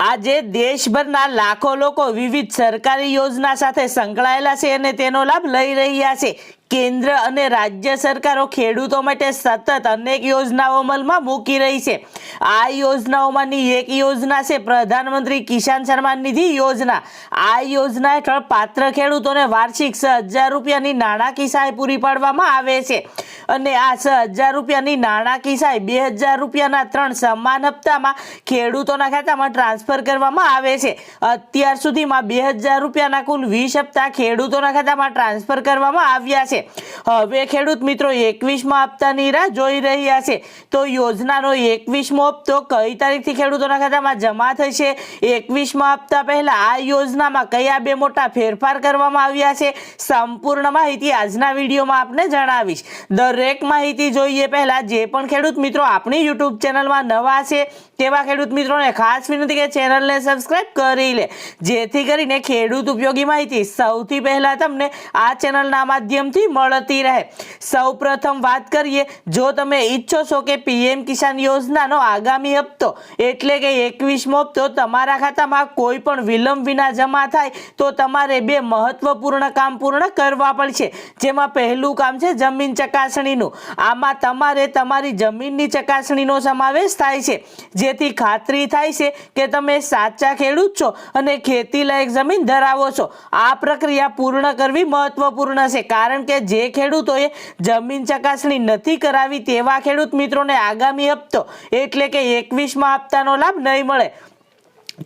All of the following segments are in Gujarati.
આજે દેશભરના લાખો લોકો વિવિધ સરકારી યોજના સાથે સંકળાયેલા છે અને તેનો લાભ લઈ રહ્યા છે. કેન્દ્ર અને રાજ્ય સરકારો ખેડૂતો માટે સતત અનેક યોજનાઓ અમલમાં મૂકી રહી છે. આ યોજનાઓમાંની એક યોજના છે પ્રધાનમંત્રી કિસાન સન્માન નિધિ યોજના. આ યોજના હેઠળ પાત્ર ખેડૂતોને વાર્ષિક છ હજાર રૂપિયાની નાણાકીય સહાય પૂરી પાડવામાં આવે છે. અને આ છ હજાર રૂપિયાની નાણાકીય સહાય બે હજાર રૂપિયાના ત્રણ સમાન હપ્તામાં ખેડૂતોના ખાતામાં ટ્રાન્સફર કરવામાં આવે છે. અત્યાર સુધીમાં બે હજાર રૂપિયાના કુલ વીસ હપ્તા ખેડૂતોના ખાતામાં ટ્રાન્સફર કરવામાં આવ્યા છે. હવે ખેડૂત મિત્રો એકવીસમાં હપ્તાની રાહ જોઈ રહ્યા છે. તો યોજનાનો એકવીસમો હપ્તો કઈ તારીખથી ખેડૂતોના ખાતામાં જમા થશે? એકવીસમાં હપ્તા પહેલા આ યોજનામાં કયા બે મોટા ફેરફાર કરવામાં આવ્યા છે? સંપૂર્ણ માહિતી આજના વિડીયોમાં આપને જણાવીશ. દરેક માહિતી જોઈએ પહેલા જે પણ ખેડૂત મિત્રો આપણી યુટ્યુબ ચેનલમાં નવા છે, તેવા ખેડૂત મિત્રોને ખાસ વિનંતી કે ચેનલને સબસ્ક્રાઇબ કરી લે. જેથી કરીને ખેડૂત ઉપયોગી માહિતી સૌથી પહેલા તમને આ ચેનલના માધ્યમથી મળતી રહે. સૌ પ્રથમ વાત કરીએ, જો તમે ઈચ્છો છો કે પીએમ કિસાન યોજનાનો આગામી હપ્તો, એટલે કે એકવીસમો હપ્તો તમારા ખાતામાં કોઈ પણ વિલંબ વિના જમા થાય, તો તમારે બે મહત્વપૂર્ણ કામ પૂર્ણ કરવા પડશે. જેમાં પહેલું કામ છે જમીન ચકાસણીનું. આમાં તમારે તમારી જમીનની ચકાસણીનો સમાવેશ થાય છે. જેથી ખાતરી થાય છે કે તમે સાચા ખેડૂત છો અને ખેતી લાયક જમીન ધરાવો છો. આ પ્રક્રિયા પૂર્ણ કરવી મહત્વપૂર્ણ છે. કારણ કે જે ખેડૂતોએ જમીન ચકાસણી નથી કરાવી તેવા ખેડૂત મિત્રોને આગામી હપ્તો એટલે કે એકવીસમાં હપ્તાનો લાભ નહીં મળે.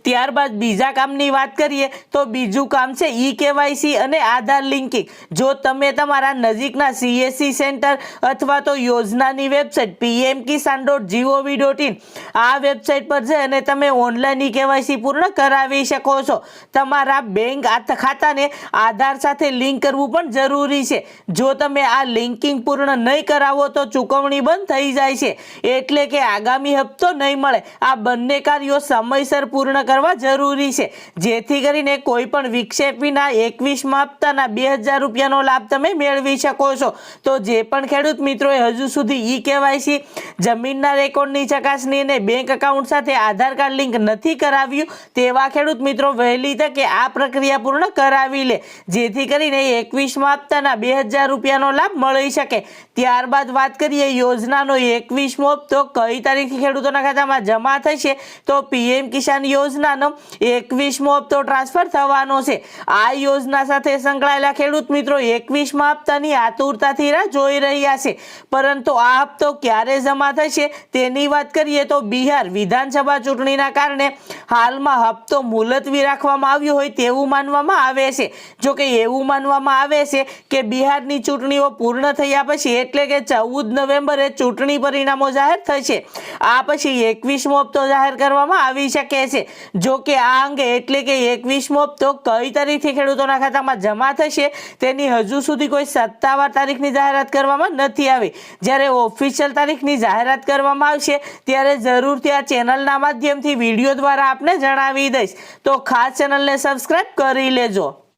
ત્યારબાદ બીજા કામની વાત કરીએ તો બીજું કામ છે ઈ કેવાયસી અને આધાર લિંકિંગ. જો તમે તમારા નજીકના સીએસસી સેન્ટર અથવા તો યોજનાની website PM Kisan dot GOV dot IN આ વેબસાઇટ પર છે અને તમે ઓનલાઈન ઈ કેવાયસી પૂર્ણ કરાવી શકો છો. તમારા બેંક ખાતાને આધાર સાથે લિંક કરવું પણ જરૂરી છે. જો તમે આ લિંકિંગ પૂર્ણ નહીં કરાવો તો ચૂકવણી બંધ થઈ જાય છે. એટલે કે આગામી હપ્તો નહીં મળે. આ બંને કાર્યો સમયસર પૂર્ણ કરવા જરૂરી છે. જેથી કરીને કોઈ પણ વિક્ષેપ વિના એકવીસમાં હપ્તાના બે હજાર રૂપિયાનો લાભ તમે મેળવી શકો છો. તો જે પણ ખેડૂત મિત્રોએ હજુ સુધી ઈ કેવાયસી જમીનના રેકોર્ડની ચકાસણી અને બેંક એકાઉન્ટ સાથે આધાર કાર્ડ લિંક નથી કરાવ્યું, તેવા ખેડૂત મિત્રો વહેલી તકે આ પ્રક્રિયા પૂર્ણ કરાવી લે. જેથી કરીને એકવીસમાં હપ્તાના બે હજાર રૂપિયાનો લાભ મળી શકે. ત્યારબાદ વાત કરીએ યોજનાનો એકવીસમો હપ્તો કઈ તારીખથી ખેડૂતોના ખાતામાં જમા થશે? તો પીએમ કિસાન યોજનાનો એકવીસમો હપ્તો ટ્રાન્સફર થવાનો છે. આ યોજના સાથે સંકળાયેલા ખેડૂત મિત્રો એકવીસમા હપ્તાની આતુરતાથી રાહ જોઈ રહ્યા છે. પરંતુ આ હપ્તો ક્યારે જમા થશે તેની વાત કરીએ તો બિહાર વિધાનસભા ચૂંટણીના કારણે હાલમાં હપ્તો મુલતવી રાખવામાં આવ્યો હોય તેવું માનવામાં આવે છે. જો કે એવું માનવામાં આવે છે કે બિહારની ચૂંટણીઓ પૂર્ણ થયા પછી એટલે કે ચૌદ નવેમ્બરે ચૂંટણી પરિણામો જાહેર થશે. આ પછી એકવીસમો હપ્તો જાહેર કરવામાં આવી શકે છે. જો કે આ અંગે એટલે કે એકવીસમો હપ્તો કઈ તારીખથી ખેડૂતોના ખાતામાં જમા થશે તેની હજુ સુધી કોઈ સત્તાવાર તારીખની જાહેરાત કરવામાં નથી આવી. જ્યારે ઓફિશિયલ તારીખની જાહેરાત કરવામાં આવશે, ત્યારે જરૂરથી આ ચેનલના માધ્યમથી વીડિયો દ્વારા આપને જણાવી દઈશ. તો ખાસ ચેનલને સબસ્ક્રાઈબ કરી લેજો.